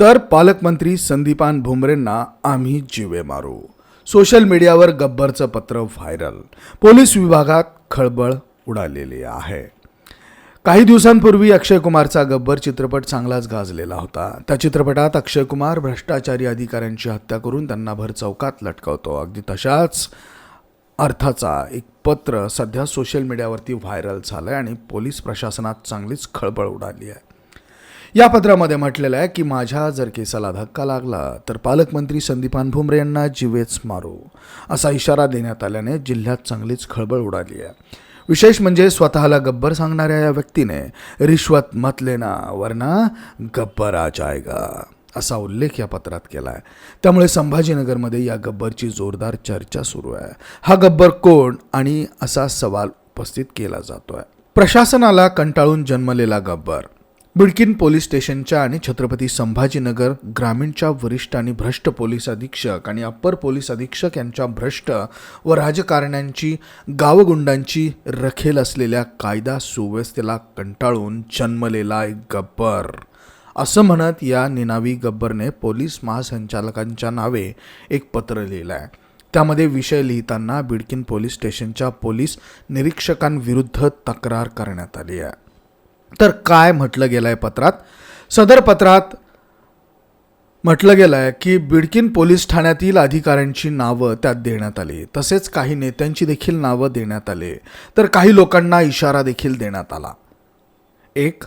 तर पालकमंत्री संदीपान भुमरेंना आम्ही जिवे मारू. सोशल मीडियावर गब्बरचं पत्र व्हायरल. पोलीस विभागात खळबळ उडालेली आहे. काही दिवसांपूर्वी अक्षय कुमारचा गब्बर चित्रपट चांगलाच गाजलेला होता. त्या चित्रपटात अक्षय कुमार भ्रष्टाचारी अधिकाऱ्यांची हत्या करून त्यांना भर चौकात लटकवतो. अगदी तशाच अर्थाचा एक पत्र सध्या सोशल मीडियावरती व्हायरल झालं आहे आणि पोलीस प्रशासनात चांगलीच खळबळ उडाली आहे. या पत्रामध्ये म्हटलेलं आहे की माझ्या जर केसाला धक्का लागला तर पालकमंत्री संदीपान भुमरे यांना जीवेच मारू असा इशारा देण्यात आल्याने जिल्ह्यात चांगलीच खळबळ उडाली आहे. विशेष म्हणजे स्वतःला गब्बर सांगणाऱ्या या व्यक्तीने रिश्वत मत लेना वरना गब्बर आ जाएगा असा उल्लेख या पत्रात केला आहे त्यामुळे संभाजीनगरमध्ये या गब्बरची जोरदार चर्चा सुरू आहे. हा गब्बर कोण आणि असा सवाल उपस्थित केला जातो आहे प्रशासनाला कंटाळून जन्मलेला गब्बर बिडकीन पोलीस स्टेशनच्या आणि छत्रपती संभाजीनगर ग्रामीणच्या वरिष्ठ आणि भ्रष्ट पोलीस अधीक्षक आणि अप्पर पोलीस अधीक्षक यांच्या भ्रष्ट व राजकारण्यांची गावगुंडांची रखेल असलेल्या कायदा सुव्यवस्थेला कंटाळून जन्मलेला एक गब्बर. असं म्हणत या निनावी गब्बरने पोलीस महासंचालकांच्या नावे एक पत्र लिहिलं आहे त्यामध्ये विषय लिहिताना बिडकीन पोलीस स्टेशनच्या पोलीस निरीक्षकांविरुद्ध तक्रार करण्यात आली आहे. तर काय म्हटलं गेलं आहे पत्रात? सदर पत्रात म्हटलं गेलं आहे की बिडकीन पोलीस ठाण्यातील अधिकाऱ्यांची नावं त्यात देण्यात आली. तसेच काही नेत्यांची देखील नावं देण्यात आली. तर काही लोकांना इशारा देखील देण्यात आला. एक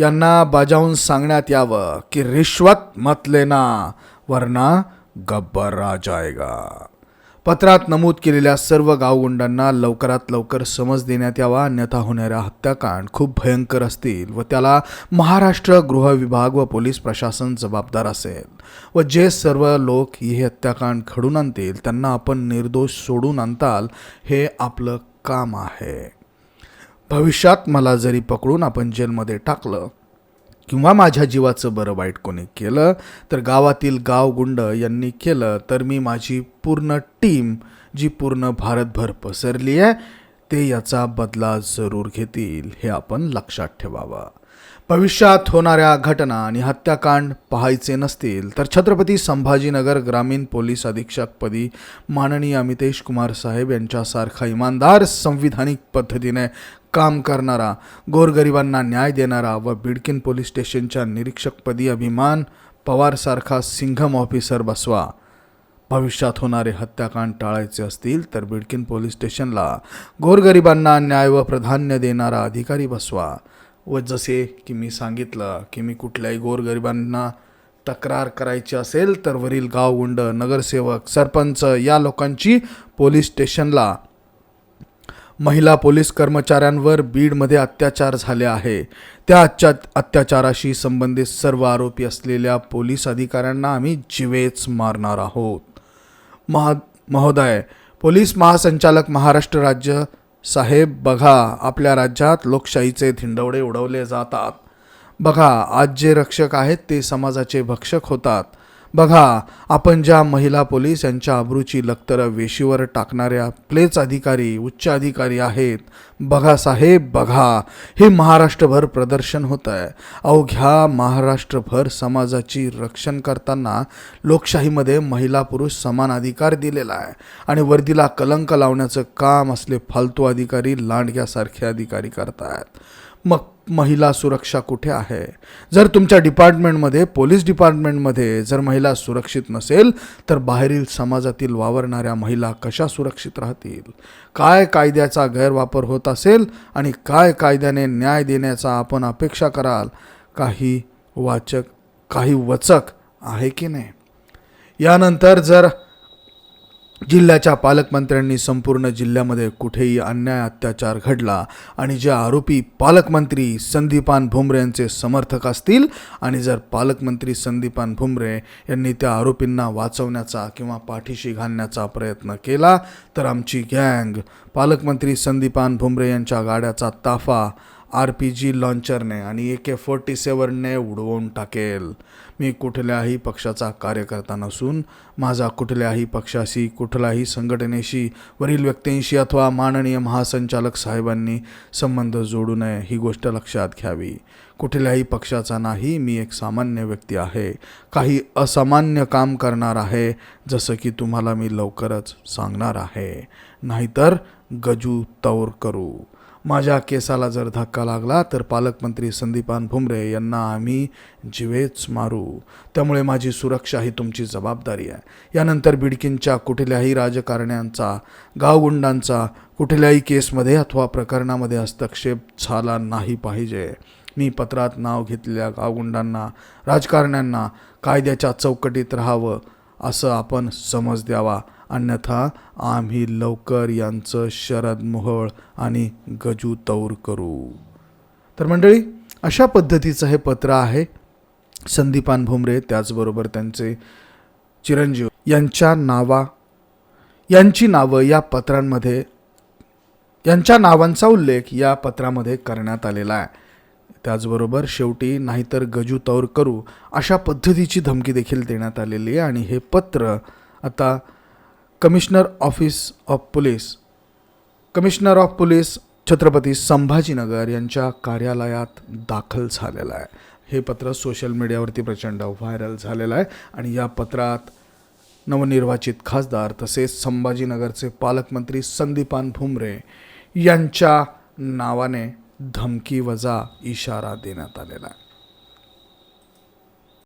यांना बजावून सांगण्यात यावं की रिश्वत मत लेना वरना गब्बर आ जाएगा पत्रात नमूद केलेल्या सर्व गावगुंडांना लवकरात लवकर समज देण्यात यावा अन्यथा होणाऱ्या हत्याकांड खूप भयंकर असतील व त्याला महाराष्ट्र गृह विभाग व पोलीस प्रशासन जबाबदार असेल. व जे सर्व लोक हे हत्याकांड घडून आणतील त्यांना आपण निर्दोष सोडून आणताल हे आपलं काम आहे. भविष्यात मला जरी पकडून आपण जेलमध्ये टाकलं किंवा माझ्या जीवाचं बरं वाईट कोणी केलं तर गावातील गावगुंड यांनी केलं तर मी माझी पूर्ण टीम जी पूर्ण भारतभर पसरली आहे ते याचा बदला जरूर घेतील हे आपण लक्षात ठेवावं. भविष्यात होणाऱ्या घटना आणि हत्याकांड पाहायचे नसतील तर छत्रपती संभाजीनगर ग्रामीण पोलीस अधीक्षकपदी माननीय अमितेश कुमार साहेब यांच्यासारखा इमानदार संविधानिक पद्धतीने काम करणारा गोरगरिबांना न्याय देणारा व बिडकीन पोलीस स्टेशनच्या निरीक्षकपदी अभिमान पवारसारखा सिंघम ऑफिसर बसवा. भविष्यात होणारे हत्याकांड टाळायचे असतील तर बिडकीन पोलीस स्टेशनला गोरगरिबांना न्याय व प्राधान्य देणारा अधिकारी बसवा. व जसे की मी सांगितलं की मी कुठल्याही गोरगरिबांना तक्रार करायची असेल तर वरील गावगुंड नगरसेवक सरपंच या लोकांची पोलीस स्टेशनला महिला पोलीस कर्मचाऱ्यांवर बीडमध्ये अत्याचार झाले आहे. त्या अत्या अत्याचाराशी संबंधित सर्व आरोपी असलेल्या पोलीस अधिकाऱ्यांना आम्ही जीवेच मारणार आहोत. महा महोदय पोलीस महासंचालक महाराष्ट्र राज्य साहेब बघा आपल्या राज्यात लोकशाहीचे धिंडवडे उडवले जातात. बघा आज जे रक्षक आहेत ते समाजाचे भक्षक होतात. बघा आपण ज्या महिला पोलीस यांच्या अब्रूची लक्तरं वेशीवर टाकणाऱ्या प्लेच अधिकारी उच्च अधिकारी आहेत बघा साहेब बघा. हे महाराष्ट्रभर प्रदर्शन होतं आहे अवघ्या महाराष्ट्रभर समाजाची रक्षण करताना लोकशाहीमध्ये महिला पुरुष समान अधिकार दिलेला आहे. आणि वर्दीला कलंक लावण्याचं काम असले फालतू अधिकारी लांडग्यासारखे अधिकारी करतायत. मग महिला सुरक्षा कुठे आहे? जर तुमच्या डिपार्टमेंटमध्ये पोलीस डिपार्टमेंटमध्ये जर महिला सुरक्षित नसेल तर बाहेरील समाजातील वावरणाऱ्या महिला कशा सुरक्षित राहतील? काय कायद्याचा गैरवापर होत असेल आणि काय कायद्याने न्याय देण्याचा आपण अपेक्षा कराल? काही वाचक काही वचक आहे की नाही? यानंतर जर जिल्ह्याच्या पालकमंत्र्यांनी संपूर्ण जिल्ह्यामध्ये कुठेही अन्याय अत्याचार घडला आणि जे आरोपी पालकमंत्री संदीपान भुमरे यांचे समर्थक असतील आणि जर पालकमंत्री संदीपान भुमरे यांनी त्या आरोपींना वाचवण्याचा किंवा पाठीशी घालण्याचा प्रयत्न केला तर आमची गँग पालकमंत्री संदीपान भुमरे यांच्या गाड्याचा ताफा आर पी जी लॉन्चरने आणि ए के फोर्टी सेवनने उडवून टाकेल. मी कुठल्याही पक्षाचा कार्यकर्ता नसून माझा कुठल्याही पक्षाशी कुठल्याही संघटनेशी वरील व्यक्तींशी अथवा माननीय महासंचालक साहेबांनी संबंध जोडू नये ही गोष्ट लक्षात घ्यावी. कुठल्याही पक्षाचा नाही मी एक सामान्य व्यक्ती आहे. काही असामान्य काम करणार आहे जसं की तुम्हाला मी लवकरच सांगणार आहे. नाहीतर गजू तौर करू. माझ्या केसाला जर धक्का लागला तर पालकमंत्री संदीपान भुमरे यांना आम्ही जिवेच मारू. त्यामुळे माझी सुरक्षा ही तुमची जबाबदारी आहे. यानंतर बिडकींच्या कुठल्याही राजकारण्यांचा गावगुंडांचा कुठल्याही केसमध्ये अथवा प्रकरणामध्ये हस्तक्षेप झाला नाही पाहिजे. मी पत्रात नाव घेतलेल्या गावगुंडांना राजकारण्यांना कायद्याच्या चौकटीत राहावं असं आपण समज द्यावा. अन्यथा आम्ही लवकर यांचं शरद मोहळ आणि गजू तौर करू. तर मंडळी अशा पद्धतीचं हे पत्र आहे. संदीपान भुमरे त्याचबरोबर त्यांचे चिरंजीव यांच्या नावा यांची नावं या पत्रांमध्ये यांच्या नावांचा उल्लेख या पत्रामध्ये करण्यात आलेला आहे. त्याचबरोबर शेवटी नाहीतर गजू तौर करू अशा पद्धतीची धमकी देखील देण्यात आलेली आहे. आणि हे पत्र आता commissioner office of police commissioner of police Chhatrapati Sambhajinagar यांच्या कार्यालयात दाखल झालेलं आहे. हे पत्र सोशल मीडियावरती प्रचंड व्हायरल झालेलं आहे आणि या पत्रात नवनिर्वाचित खासदार तसेच संभाजीनगरचे पालकमंत्री संदीपान भुमरे यांच्या नावाने धमकी वजा इशारा देण्यात आलेला आहे.